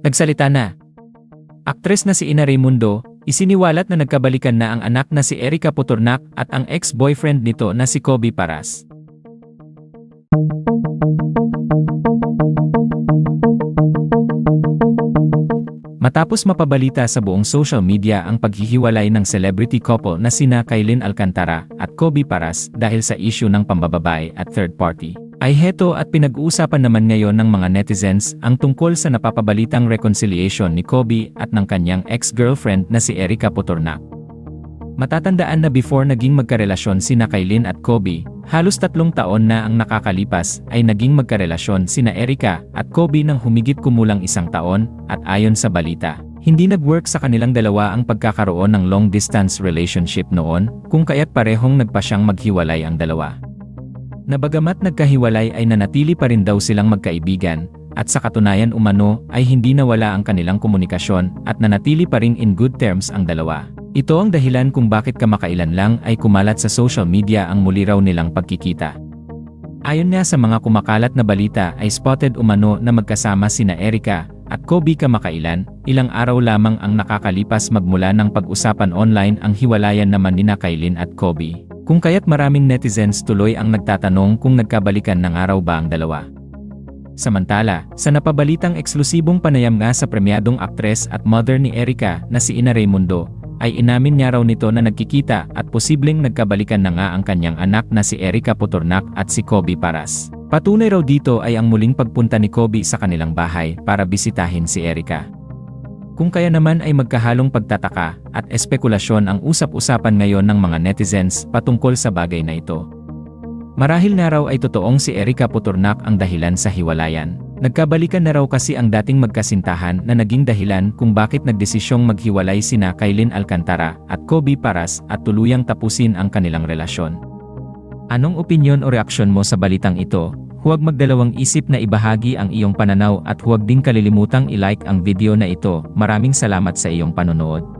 Nagsalita na. Aktres na si Ina Raimundo, isiniwalat na nagkabalikan na ang anak na si Erika Puturnak at ang ex-boyfriend nito na si Kobe Paras. Matapos mapabalita sa buong social media ang paghihiwalay ng celebrity couple na sina Kailin Alcantara at Kobe Paras dahil sa issue ng pambababae at third party, ay heto at pinag-uusapan naman ngayon ng mga netizens ang tungkol sa napapabalitang reconciliation ni Kobe at ng kanyang ex-girlfriend na si Erika Putornak. Matatandaan na before naging magkarelasyon sina Kailin at Kobe, halos tatlong taon na ang nakakalipas ay naging magkarelasyon sina Erika at Kobe ng humigit kumulang isang taon at ayon sa balita, hindi nag-work sa kanilang dalawa ang pagkakaroon ng long-distance relationship noon kung kaya't parehong nagpa siyang maghiwalay ang dalawa. Nabagamat nagkahiwalay ay nanatili pa rin daw silang magkaibigan, at sa katunayan umano ay hindi nawala ang kanilang komunikasyon at nanatili pa rin in good terms ang dalawa. Ito ang dahilan kung bakit kamakailan lang ay kumalat sa social media ang muli raw nilang pagkikita. Ayon nga sa mga kumakalat na balita ay spotted umano na magkasama sina Erika at Kobe kamakailan, ilang araw lamang ang nakakalipas magmula ng pag-usapan online ang hiwalayan naman nina Kailin at Kobe. Kung kaya't maraming netizens tuloy ang nagtatanong kung nagkabalikan ng araw ba ang dalawa. Samantala, sa napabalitang eksklusibong panayam nga sa premyadong aktres at mother ni Erika na si Ina Raimundo, ay inamin niya raw nito na nagkikita at posibleng nagkabalikan na nga ang kanyang anak na si Erika Putornak at si Kobe Paras. Patunay raw dito ay ang muling pagpunta ni Kobe sa kanilang bahay para bisitahin si Erika. Kung kaya naman ay magkahalong pagtataka at espekulasyon ang usap-usapan ngayon ng mga netizens patungkol sa bagay na ito. Marahil na raw ay totoong si Erika Putornak ang dahilan sa hiwalayan. Nagkabalikan na raw kasi ang dating magkasintahan na naging dahilan kung bakit nagdesisyong maghiwalay sina Kailin Alcantara at Kobe Paras at tuluyang tapusin ang kanilang relasyon. Anong opinyon o reaksyon mo sa balitang ito? Huwag magdalawang isip na ibahagi ang iyong pananaw at huwag ding kalilimutang i-like ang video na ito. Maraming salamat sa iyong panonood.